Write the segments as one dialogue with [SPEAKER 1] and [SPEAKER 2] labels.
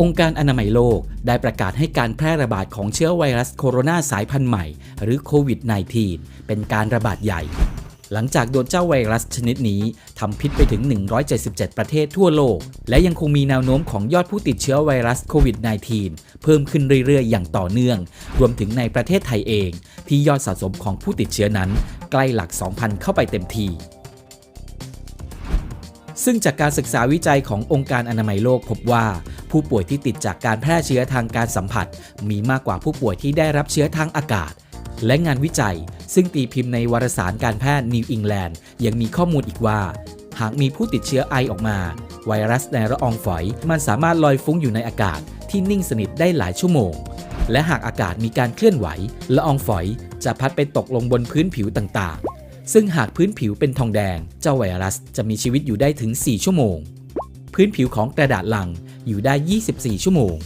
[SPEAKER 1] องค์การอนามัยโลกได้ประกาศให้การแพร่ระบาดของเชื้อไวรัสโคโรนาสายพันธุ์ใหม่ หรือโควิด -19 เป็นการระบาดใหญ่ หลังจากโดนเจ้าไวรัสชนิดนี้ทำพิษไปถึง 177 ประเทศทั่วโลก และยังคงมีแนวโน้มของยอดผู้ติดเชื้อไวรัสโควิด -19 เพิ่มขึ้นเรื่อยๆ อย่างต่อเนื่อง รวมถึงในประเทศไทยเอง ที่ยอดสะสมของผู้ติดเชื้อนั้น ใกล้หลัก 2,000 เข้าไปเต็มที ซึ่งจากการศึกษาวิจัยขององค์การอนามัยโลกพบว่า ผู้ป่วยที่ติดจากการแพร่เชื้อทางการสัมผัส มีมากกว่าผู้ป่วยที่ได้รับเชื้อทางอากาศ และงานวิจัย ซึ่งตีพิมพ์ในวารสารการแพทย์นิวอิงแลนด์ยังมีข้อมูลอีกว่า หากมีผู้ติดเชื้อไอออกมา ไวรัสในละอองฝอยมันสามารถลอยฟุ้งอยู่ในอากาศ ที่นิ่งสนิทได้หลายชั่วโมง และหากอากาศมีการเคลื่อนไหวละอองฝอยจะพัดไปตกลงบนพื้นผิวต่าง ซึ่งหากพื้นผิวเป็นทองแดง เจ้าไวรัสจะมีชีวิตอยู่ได้ถึง 4 ชั่วโมง พื้นผิวของกระดาษลังอยู่ได้ 24 ชั่วโมง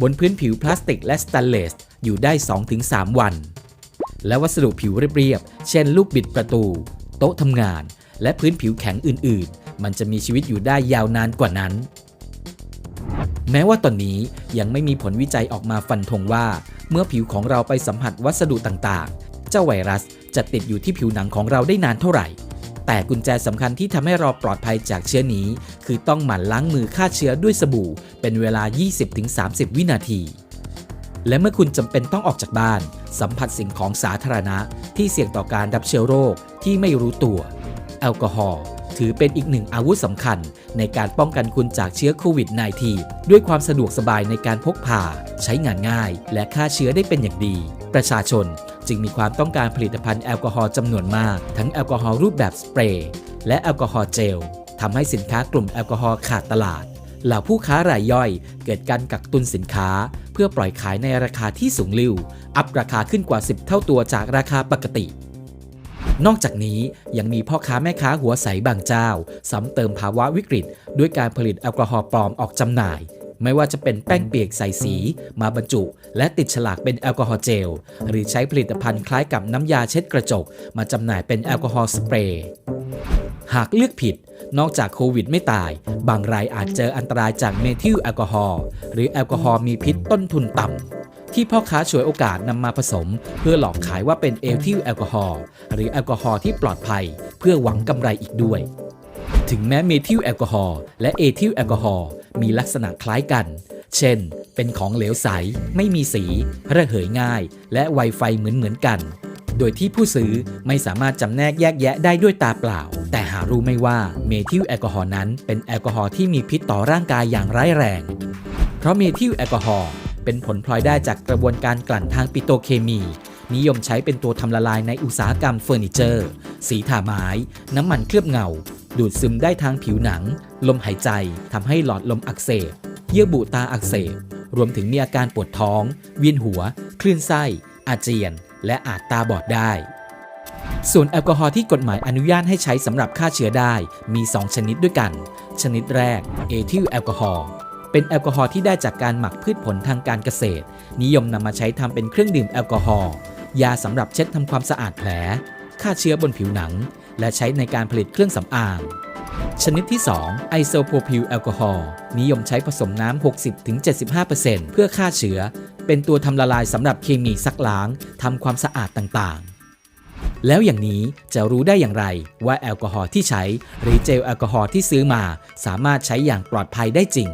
[SPEAKER 1] บนพื้นผิวพลาสติกและสแตนเลสอยู่ได้ 2-3 วัน และวัสดุผิวเรียบๆ เช่นลูกบิดประตู โต๊ะทำงาน และพื้นผิวแข็งอื่น ๆ มันจะมีชีวิตอยู่ได้ยาวนานกว่านั้น แม้ว่าตอนนี้ยังไม่มีผลวิจัยออกมาฟันธงว่า เมื่อผิวของเราไปสัมผัสวัสดุต่างๆ เจ้าไวรัสจะติดอยู่ที่ผิวหนังของเราได้นานเท่าไหร่ แต่กุญแจสำคัญที่ทำให้เราปลอดภัยจากเชื้อนี้ คือต้องหมั่นล้างมือฆ่าเชื้อด้วยสบู่ เป็นเวลา 20-30 วินาที และเมื่อคุณจำเป็นต้องออกจากบ้าน สัมผัสสิ่งของสาธารณะที่เสี่ยงต่อการรับเชื้อโรคที่ไม่รู้ตัว แอลกอฮอล์ ถือเป็นอีกหนึ่งอาวุธสำคัญ ในการป้องกันคุณจากเชื้อโควิด -19 ด้วยความสะดวกสบายในการพกพา ใช้งานง่าย และฆ่าเชื้อได้เป็นอย่างดี ประชาชนจึงมีความต้องการผลิตภัณฑ์แอลกอฮอล์จำนวนมาก ทั้งแอลกอฮอล์รูปแบบสเปรย์และแอลกอฮอล์เจลทำให้สินค้ากลุ่มแอลกอฮอล์ขาดตลาดเหล่าผู้ค้ารายย่อยเกิดการกักตุนสินค้า เพื่อปล่อยขายในราคาที่สูงลิ่วอัพราคาขึ้นกว่า 10 เท่าตัวจากราคาปกติ นอกจากนี้ยังมีพ่อค้าแม่ค้าหัวใสบางเจ้าซ้ำเติมภาวะวิกฤต ด้วยการผลิตแอลกอฮอล์ปลอมออกจำหน่าย ไม่ว่าจะเป็นแป้งเปียกใส่สี มาบรรจุ และติดฉลากเป็นแอลกอฮอล์เจล หรือใช้ผลิตภัณฑ์คล้ายกับน้ำยาเช็ดกระจก มาจำหน่ายเป็นแอลกอฮอล์สเปรย์หากเลือกผิด นอกจากโควิดไม่ตาย บางรายอาจเจออันตรายจากเมทิลแอลกอฮอล์หรือแอลกอฮอล์มีพิษต้นทุนต่ำ ที่พ่อค้าฉวยโอกาสนำมาผสม เพื่อหลอกขายว่าเป็นเอทิลแอลกอฮอล์หรือแอลกอฮอล์ที่ปลอดภัย เพื่อหวังกำไรอีกด้วย ถึงแม้เมทิลแอลกอฮอล์และเอทิลแอลกอฮอล์มีลักษณะคล้ายกัน เช่น เป็นของเหลวใส ไม่มีสี ระเหยง่าย และไวไฟเหมือนเหมือนกัน โดยที่ผู้ซื้อไม่สามารถจำแนกแยกแยะได้ด้วยตาเปล่า แต่หารู้ไม่ว่าเมทิลแอลกอฮอล์นั้นเป็นแอลกอฮอล์ที่มีพิษต่อร่างกายอย่างร้ายแรง เพราะเมทิลแอลกอฮอล์ เป็นผลพลอยได้จากกระบวนการกลั่นทางปิโตรเคมี นิยมใช้เป็นตัวทำละลายในอุตสาหกรรมเฟอร์นิเจอร์ สีทาไม้ น้ำมันเคลือบเงา ดูดซึมได้ทางผิวหนัง ลมหายใจทำให้หลอดลมอักเสบ เยื่อบุตาอักเสบ รวมถึงมีอาการปวดท้อง เวียนหัว คลื่นไส้ อาเจียน และอาจตาบอดได้ส่วนแอลกอฮอล์ที่กฎหมายอนุญาตให้ใช้สำหรับฆ่าเชื้อได้มี 2 ชนิดด้วยกัน ชนิดแรกเอทิลแอลกอฮอล์ เป็นแอลกอฮอล์ที่ได้จากการหมักพืชผลทางการเกษตร นิยมนำมาใช้ทำเป็นเครื่องดื่มแอลกอฮอล์ยาสำหรับเช็ดทำความสะอาดแผลฆ่าเชื้อบนผิวหนัง และใช้ในการผลิตเครื่องสำอาง ชนิดที่ 2 ไอโซโพรพิลแอลกอฮอล์นิยมใช้ผสมน้ำ 60-75%เพื่อฆ่าเชื้อ เป็นตัวทำละลายสำหรับเคมีซักล้างทำความสะอาดต่างๆ แล้วอย่างนี้จะรู้ได้อย่างไรว่าแอลกอฮอล์ที่ใช้ หรือเจลแอลกอฮอล์ที่ซื้อมา สามารถใช้อย่างปลอดภัยได้จริง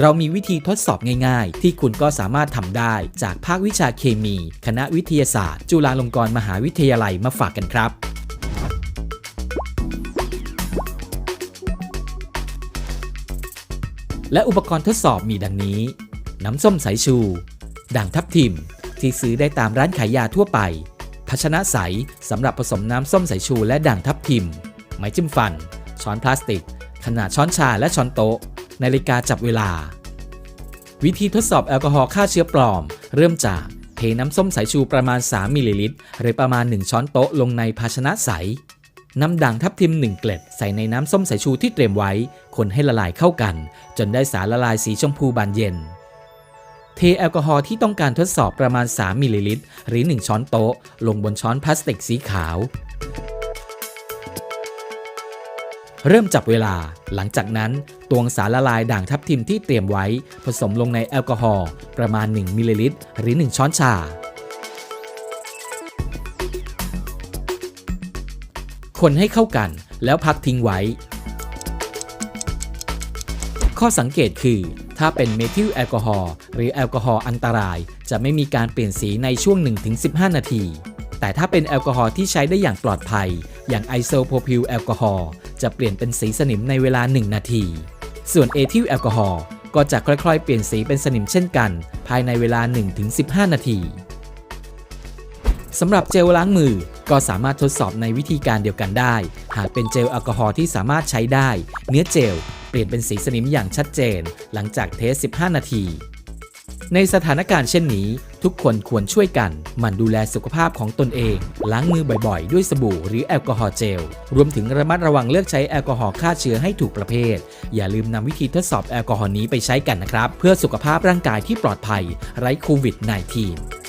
[SPEAKER 1] เรามีวิธีทดสอบง่ายๆ ที่คุณก็สามารถทำได้จากภาควิชาเคมี คณะวิทยาศาสตร์ จุฬาลงกรณ์มหาวิทยาลัยมาฝากกันครับและอุปกรณ์ทดสอบมีดังนี้ น้ำส้มสายชู ด่างทับทิม ที่ซื้อได้ตามร้านขายยาทั่วไป ภาชนะใสสำหรับผสมน้ำส้มสายชูและด่างทับทิม ไม้จิ้มฟัน ช้อนพลาสติก ขนาดช้อนชาและช้อนโต๊ะ นาฬิกาจับเวลา วิธีทดสอบแอลกอฮอล์ฆ่าเชื้อปลอม เริ่มจากเทน้ำส้มสายชูประมาณ 3มิลลิลิตรหรือประมาณ 1 ช้อนโต๊ะลงในภาชนะใสนำด่างทับทิม 1 เกล็ดใส่ในน้ำส้มสายชูที่เตรียมไว้ คนให้ละลายเข้ากัน จนได้สารละลายสีชมพูบานเย็น เทแอลกอฮอล์ที่ต้องการทดสอบประมาณ 3มิลลิลิตรหรือ 1 ช้อนโต๊ะ ลงบนช้อนพลาสติกสีขาว เริ่มจับเวลา หลังจากนั้นตวงสารละลายด่างทับทิมที่เตรียมไว้ ผสมลงในแอลกอฮอล์ประมาณ 1มิลลิลิตร หรือ 1 ช้อนชา คนให้เข้ากันแล้วพักทิ้งไว้ ข้อสังเกตคือ ถ้าเป็นเมทิลแอลกอฮอล์หรือแอลกอฮอล์อันตราย จะไม่มีการเปลี่ยนสีในช่วง 1-15 นาที แต่ถ้าเป็นแอลกอฮอล์ที่ใช้ได้อย่างปลอดภัย อย่างไอโซโพพิลแอลกอฮอล์จะเปลี่ยนเป็นสีสนิมในเวลา 1 นาที ส่วนเอทิลแอลกอฮอล์ก็จะค่อยๆ เปลี่ยนสีเป็นสนิมเช่นกัน ภายในเวลา 1-15 นาทีสำหรับเจลล้างมือก็สามารถทดสอบในวิธีการเดียวกันได้ หากเป็นเจลแอลกอฮอล์ที่สามารถใช้ได้ เนื้อเจลเปลี่ยนเป็นสีสนิมอย่างชัดเจน หลังจากเทส 15 นาที ในสถานการณ์เช่นนี้ ทุกคนควรช่วยกันหมั่นดูแลสุขภาพของตนเอง ล้างมือบ่อยๆ ด้วยสบู่หรือแอลกอฮอล์เจล รวมถึงระมัดระวังเลือกใช้แอลกอฮอล์ฆ่าเชื้อให้ถูกประเภท อย่าลืมนำวิธีทดสอบแอลกอฮอล์นี้ไปใช้กันนะครับ เพื่อสุขภาพร่างกายที่ปลอดภัยไร้โควิด -19